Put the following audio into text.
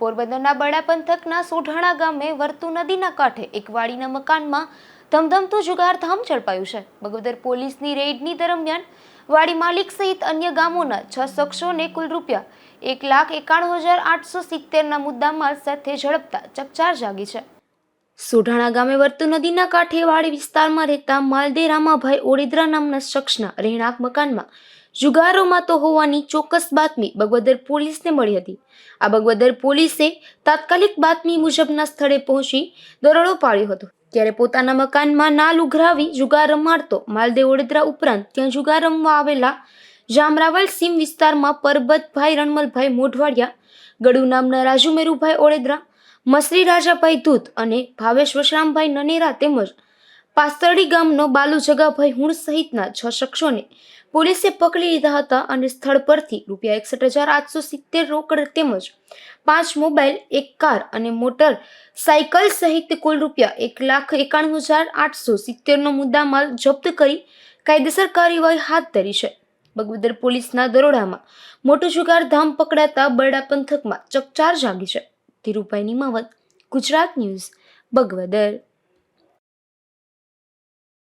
પોરબંદરના બડા પંથકના સોઢાણા ગામે વર્તુ નદીના કાંઠે એક વાડીના મકાનમાં ધમધમતું જુગાર ધામ ઝડપાયું છે. બગોદર પોલીસની રેડની દરમિયાન વાડી માલિક સહિત અન્ય ગામોના છ શખ્સોને કુલ રૂપિયા એક લાખ એકાણું હજાર આઠસો સિત્તેરના મુદ્દામાલ સાથે ઝડપતા ચકચાર જાગી છે. સોઢાણા ગામે વર્તુ નદીના કાંઠે વાડી વિસ્તારમાં રહેતા માલદે રામાભાઈ ઓડિદ્રા નામના શખ્સના રહેણાંક મકાનમાં જુગારોમાં તો હોવાની ચોક્કસ બાતમી બગવદર પોલીસને મળી હતી. આ બગવદર પોલીસે તાત્કાલિક બાતમી મુજબના સ્થળે પહોંચી દરોડો પાડ્યો હતો. ત્યારે પોતાના મકાનમાં નાલ ઉઘરાવી જુગાર રમાડતો માલદેવ ઓડેદરા ઉપરાંત ત્યાં જુગાર રમવા આવેલા જામરાવલ સીમ વિસ્તારમાં પરબતભાઈ રણમલભાઈ મોઢવાડિયા, ગડુ નામના રાજુ મેરુભાઈ ઓડેદરા, મસરી રાજાભાઈ ધૂત અને ભાવેશ વશરામભાઈ નનેરા તેમજ પાસ્તરડી ગામનો બાલુ જગાભાઈ હુણ સહિતના છ શખ્સોને પોલીસે પકડી લીધા હતા અને સ્થળ પરથી રૂપિયા એકસઠ હજાર આઠસો સિત્તેર રોકડ તેમજ પાંચ મોબાઈલ, એક કાર અને મોટર સાયકલ સહિત કુલ રૂપિયા એક લાખ એકાણું હજાર આઠસો સિત્તેરનો મુદ્દામાલ જપ્ત કરી કાયદેસર કાર્યવાહી હાથ ધરી છે. બગવદર પોલીસના દરોડામાં મોટું જુગાર ધામ પકડાતા બરડા પંથકમાં ચકચાર જાગી છે. ધીરુભાઈ નિમાવત, ગુજરાત ન્યૂઝ, બગવદર.